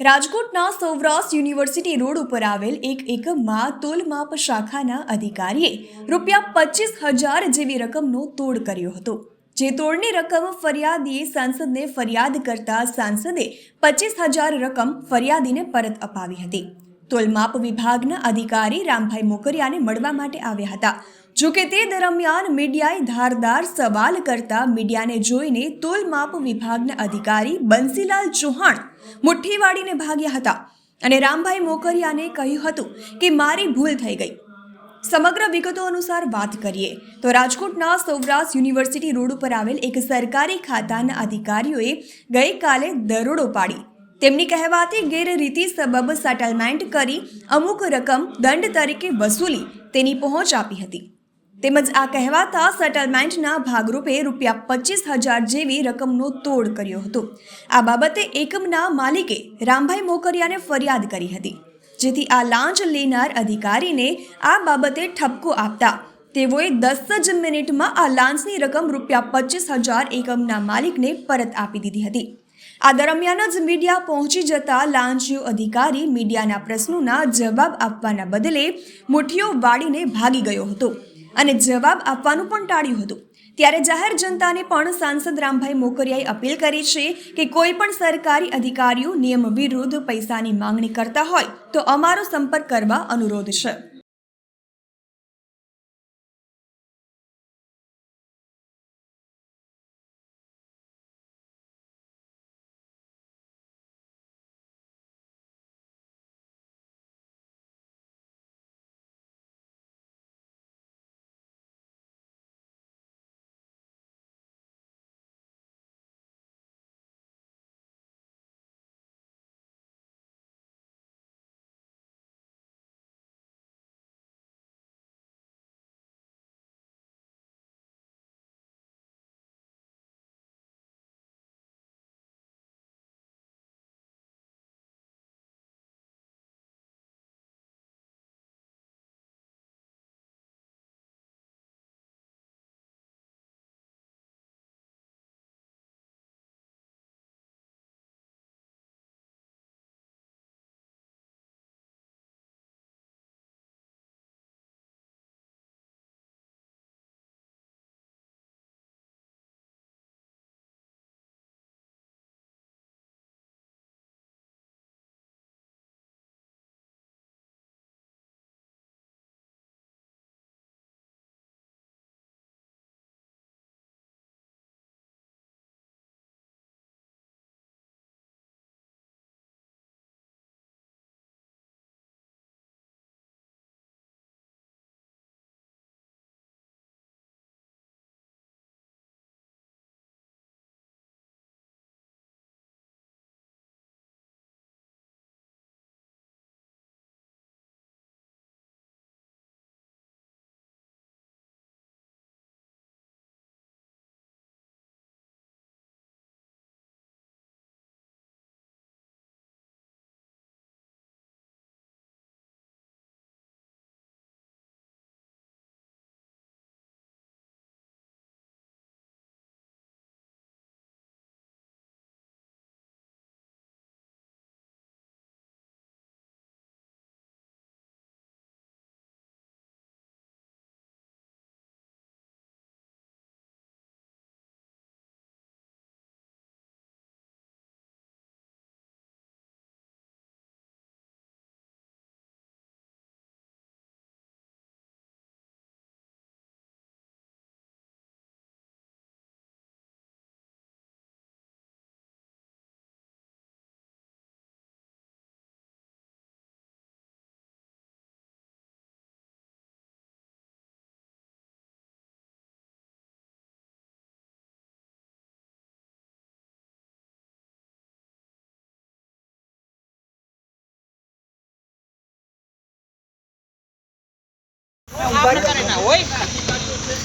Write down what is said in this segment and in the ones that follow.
રાજકોટના Saurashtra university road ઉપર આવેલ એક એકમમાં તોલમાપ શાખાના અધિકારીએ રૂપિયા પચીસ હજાર જેવી રકમનો તોડ કર્યો હતો. જે તોડની રકમ ફરિયાદીએ સાંસદને ફરિયાદ કરતા સાંસદે પચીસ હજાર રકમ ફરિયાદીને પરત અપાવી હતી. તોલમાપ વિભાગના અધિકારી રામભાઈ મોકરિયાને મળવા માટે આવ્યા હતા. જોકે તે દરમિયાન મીડિયાએ ધારદાર સવાલ કરતા મીડિયાને જોઈને તોલમાપ વિભાગના અધિકારી બંસીલાલ ચૌહાણ મુઠ્ઠી વાળીને ભાગ્યા હતા અને રામભાઈ મોકરિયાને કહ્યું હતું કે મારી ભૂલ થઈ ગઈ. સમગ્ર વિગતો અનુસાર વાત કરીએ તો રાજકોટના સૌરાષ્ટ્ર યુનિવર્સિટી રોડ ઉપર આવેલ એક સરકારી ખાતાના અધિકારીઓએ ગઈકાલે દરોડો પાડી. તેમની કહેવાતી ગેરરીતિ સબબ સેટલમેન્ટ કરી અમુક રકમ દંડ તરીકે વસૂલી તેની પહોંચ આપી હતી. તેમજ આ કહેવાતા સેટલમેન્ટના ભાગરૂપે રૂપિયા પચીસ હજાર જેવી રકમનો તોડ કર્યો હતો. આ બાબતે એકમના માલિકે રામભાઈ મોકરિયાને ફરિયાદ કરી હતી. જેથી આ લાંચ લેનાર અધિકારીને આ બાબતે ઠપકો આપતા તેઓએ દસ જ મિનિટમાં આ લાંચની રકમ રૂપિયા પચીસ હજાર એકમના માલિકને પરત આપી દીધી હતી. આ દરમિયાન જ મીડિયા પહોંચી જતા લાંચીયો અધિકારી મીડિયાના પ્રશ્નોના જવાબ આપવાના બદલે મુઠ્ઠીઓ વાળીને ભાગી ગયો હતો. અને જવાબ આપવાનું પણ ટાળ્યું હતું. ત્યારે જાહેર જનતાને પણ સાંસદ રામભાઈ મોકરિયાએ અપીલ કરી છે કે કોઈ પણ સરકારી અધિકારીઓ નિયમ વિરુદ્ધ પૈસાની માંગણી કરતા હોય તો અમારો સંપર્ક કરવા અનુરોધ છે.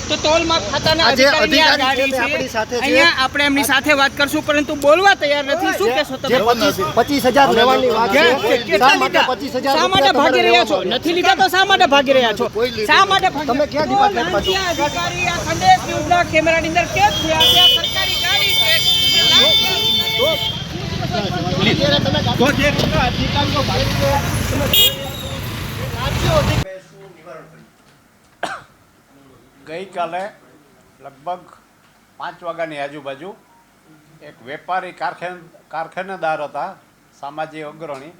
તો ખાતાના અધિકારી ગાડી છે. આપણી સાથે અહીંયા આપણે એમની સાથે વાત કરશું પરંતુ બોલવા તૈયાર નથી. શું કહેશો તમે? લેવાની વાત છે. શા માટે શા ભાગી રહ્યા છો? નથી લીધા તો શા માટે ભાગી રહ્યા છો? શા માટે તમે ક્યાં ડિપાર્ટમેન્ટમાં છો? અધિકારી આ સંદેશ ન્યૂઝના કેમેરાની અંદર કેદ છે? આ સરકારી ગાડી છે. તો જે રીતે અધિકારીઓ ભાઈ ગઈકાલે લગભગ પાંચ વાગ્યાની આજુબાજુ એક વેપારી કારખાન, કારખાનેદાર હતા સામાજિક અગ્રણી.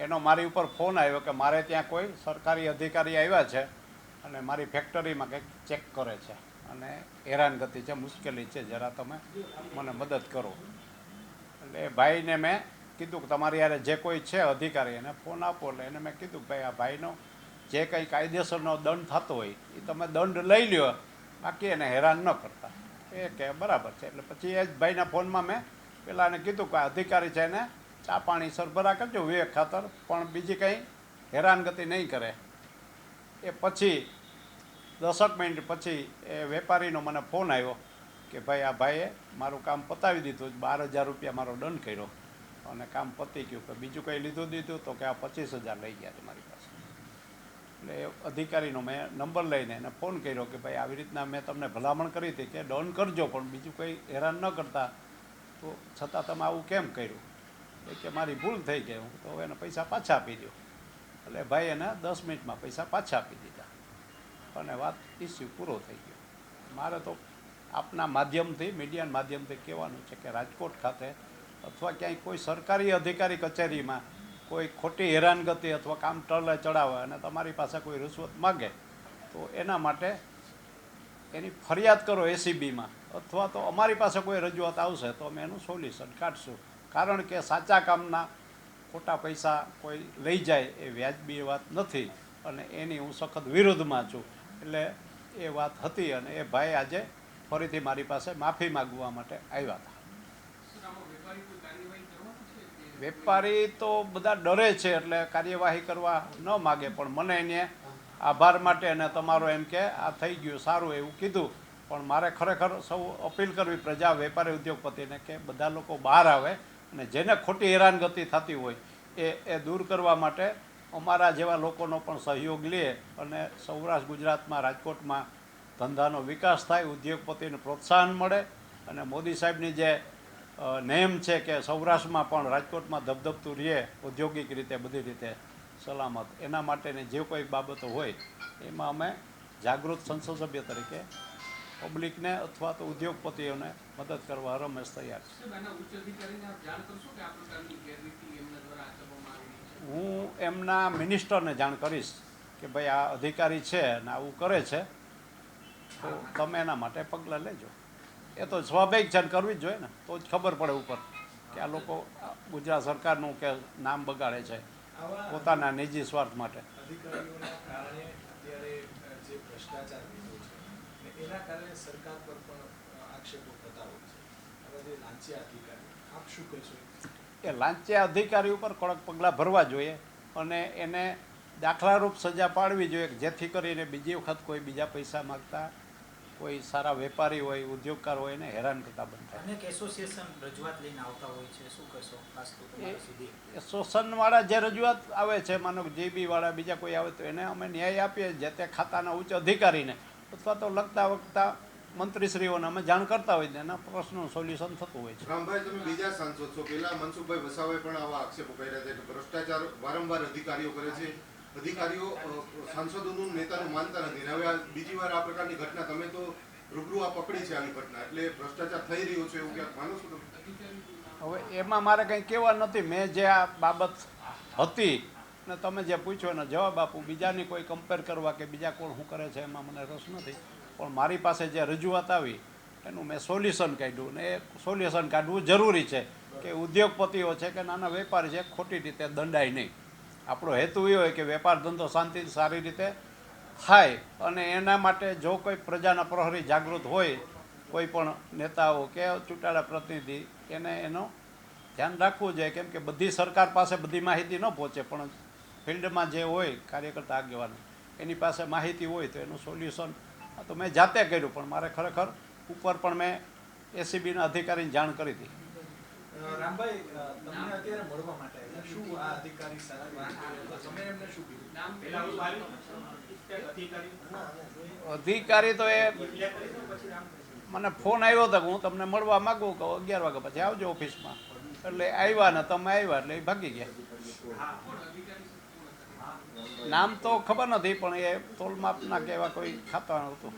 એનો મારી ઉપર ફોન આવ્યો કે મારે ત્યાં કોઈ સરકારી અધિકારી આવ્યા છે અને મારી ફેક્ટરીમાં કંઈક ચેક કરે છે અને હેરાનગતિ છે, મુશ્કેલી છે, જરા તમે મને મદદ કરો. એટલે એ ભાઈને મેં કીધું કે તમારી યારે જે કોઈ છે અધિકારી એને ફોન આપો. એટલે એને મેં કીધું ભાઈ, આ ભાઈનો જે કંઈ કાયદેસરનો દંડ થતો હોય, એ તમે દંડ લઈ લ્યો. બાકી એને હેરાન ન કરતા. એ કે બરાબર છે. એટલે પછી એ જ ભાઈના ફોનમાં મેં પેલાને કીધું કે અધિકારી છે એને ચા પાણી સરભરા કરજો વિવેક ખાતર, પણ બીજી કંઈ હેરાનગતિ નહીં કરે. એ પછી દસક મિનિટ પછી એ વેપારીનો મને ફોન આવ્યો કે ભાઈ, આ ભાઈએ મારું કામ પતાવી દીધું, બાર હજાર રૂપિયા મારો દંડ કર્યો. અને કામ પતી ગયું. કે બીજું કંઈ લીધું દીધું તો કે આ પચીસ હજાર લઈ ગયા છે મારી પાસે. એટલે અધિકારીનો મેં નંબર લઈને એને ફોન કર્યો કે ભાઈ, આવી રીતના મેં તમને ભલામણ કરી હતી કે ડોન કરજો, પણ બીજું કંઈ હેરાન ન કરતા. તો છતાં તમે આવું કેમ કર્યું? એ કે મારી ભૂલ થઈ ગઈ. હું તો એને પૈસા પાછા આપી દો એટલે ભાઈ એને દસ મિનિટમાં પૈસા પાછા આપી દીધા. અને વાત ઇસ્યુ પૂરો થઈ ગયો. મારે તો આપના માધ્યમથી, મીડિયાના માધ્યમથી કહેવાનું છે કે રાજકોટ ખાતે અથવા ક્યાંય કોઈ સરકારી અધિકારી કચેરીમાં કોઈ ખોટી હેરાનગતિ અથવા કામ ટળે ચડાવે અને તમારી પાસે કોઈ રૂશ્વત માગે, તો એના માટે એની ફરિયાદ કરો એસીબીમાં. અથવા તો અમારી પાસે કોઈ રજૂઆત આવશે, તો અમે એનું સોલ્યુશન કાઢશું. કારણ કે સાચા કામના ખોટા પૈસા કોઈ લઈ જાય એ વ્યાજબી વાત નથી અને એની હું સખત વિરોધમાં છું. એટલે એ વાત હતી અને એ ભાઈ આજે ફરીથી મારી પાસે માફી માગવા માટે આવ્યા હતા. વેપારી તો બધા ડરે છે એટલે કાર્યવાહી કરવા ન માગે, પણ મને એને આભાર માટે અને તમારો એમ કે આ થઈ ગયું, સારું એવું કીધું. પણ મારે ખરેખર સૌ અપીલ કરવી પ્રજા વેપારી ઉદ્યોગપતિને કે બધા લોકો બહાર આવે અને જેને ખોટી હેરાનગતિ થતી હોય એ એ દૂર કરવા માટે અમારા જેવા લોકોનો પણ સહયોગ લે અને સૌરાષ્ટ્ર ગુજરાતમાં રાજકોટમાં ધંધાનો વિકાસ થાય, ઉદ્યોગપતિને પ્રોત્સાહન મળે અને મોદી સાહેબની જે નેમ છે કે સૌરાષ્ટ્રમાં પણ રાજકોટમાં ધબધબતું રહે ઔદ્યોગિક રીતે બધી રીતે સલામત. એના માટેની જે કોઈ બાબતો હોય એમાં અમે જાગૃત સંસદ સભ્ય તરીકે પબ્લિકને અથવા તો ઉદ્યોગપતિઓને મદદ કરવા રમેશ તૈયાર છે. હું એમના મિનિસ્ટરને જાણ કરીશ કે ભાઈ આ અધિકારી છે અને આવું કરે છે તો તમે એના માટે પગલાં લેજો. એ તો સ્વાભાવિક છે કરવી જ જોઈએ ને તો જ ખબર પડે ઉપર કે આ લોકો ગુજરાત સરકારનું કે નામ બગાડે છે પોતાના નિજી સ્વાર્થ માટે. એ લાંચિયા અધિકારી ઉપર કડક પગલાં ભરવા જોઈએ અને એને દાખલારૂપ સજા પાડવી જોઈએ જેથી કરીને બીજી વખત કોઈ બીજા પૈસા માગતા કોઈ સારા વેપારી હોય ઉદ્યોગકાર હોય એને હેરાન કરતા બનતા થાય. અનેક એસોસિએશન રજૂઆત લઈને આવતા હોય છે. શું કહેશો? ખાસ તો સુધી. એ શોષણવાળા જે રજૂઆત આવે છે માનો કે જેબીવાળા બીજા કોઈ આવે તો એને અમે ન્યાય આપીએ જે તે ખાતાના ઉચ્ચ અધિકારીને. અથવા તો લગતા વખતા મંત્રીશ્રીઓને અમે જાણ કરતા હોય ને એના પ્રશ્નનું સોલ્યુશન થતું હોય છે. રામભાઈ તમે બીજા સાંસદ છો. પેલા મનસુખભાઈ વસાવાએ પણ આવા આક્ષેપો કર્યા છે કે ભ્રષ્ટાચાર વારંવાર અધિકારીઓ કરે છે. અધિકારીઓ સાંસદોનું નેતાનું માનતા નથી. હવે આ બીજી વાર આ પ્રકારની ઘટના, તમે તો રૂબરૂ આ પકડી છે આવી ઘટના. એટલે ભ્રષ્ટાચાર થઈ રહ્યો છે એવું ક્યાંક માનો છો હવે એમાં મારે કંઈ કહેવા નથી. મેં જે આ બાબત હતી ને તમે જે પૂછ્યો એનો જવાબ આપું. બીજાની કોઈ કમ્પેર કરવા કે બીજા કોણ શું કરે છે એમાં મને રસ નથી. પણ મારી પાસે જે રજૂઆત આવી, એનું મેં સોલ્યુશન કાઢ્યું. ને એ સોલ્યુશન કાઢવું જરૂરી છે કે ઉદ્યોગપતિઓ છે કે નાના વેપારી છે, ખોટી રીતે દંડાય નહીં. આપણો હેતુ એ હોય કે વેપાર ધંધો શાંતિ સારી રીતે થાય અને એના માટે જો કોઈ પ્રજાના પ્રહરી જાગૃત હોય, કોઈ પણ નેતાઓ કે ચૂંટાયેલા પ્રતિનિધિ, એને એનો ધ્યાન રાખવું જોઈએ. કેમ કે બધી સરકાર પાસે બધી માહિતી ન પહોંચે, પણ ફિલ્ડમાં જે હોય કાર્યકર્તા આગેવાન, એની પાસે માહિતી હોય તો એનું સોલ્યુશન. તો મેં જાતે કર્યું, પણ મારે ખરેખર ઉપર પણ મેં એસીબીના અધિકારીને જાણ કરી હતી. રામભાઈ તમને અત્યારે મળવા માટે આવ્યા. શું આ અધિકારી તો તમે એમને શું કીધું? અધિકારી? તો એ મને ફોન આવ્યો હતો હું તમને મળવા માગું કહું અગિયાર વાગ્યા પછી આવજો ઓફિસમાં. એટલે આવ્યા ને તમે આવ્યા એટલે એ ભાગી ગયા. નામ તો ખબર નથી પણ એ તોલમાપના કે એવા કોઈ ખાતા નહોતું.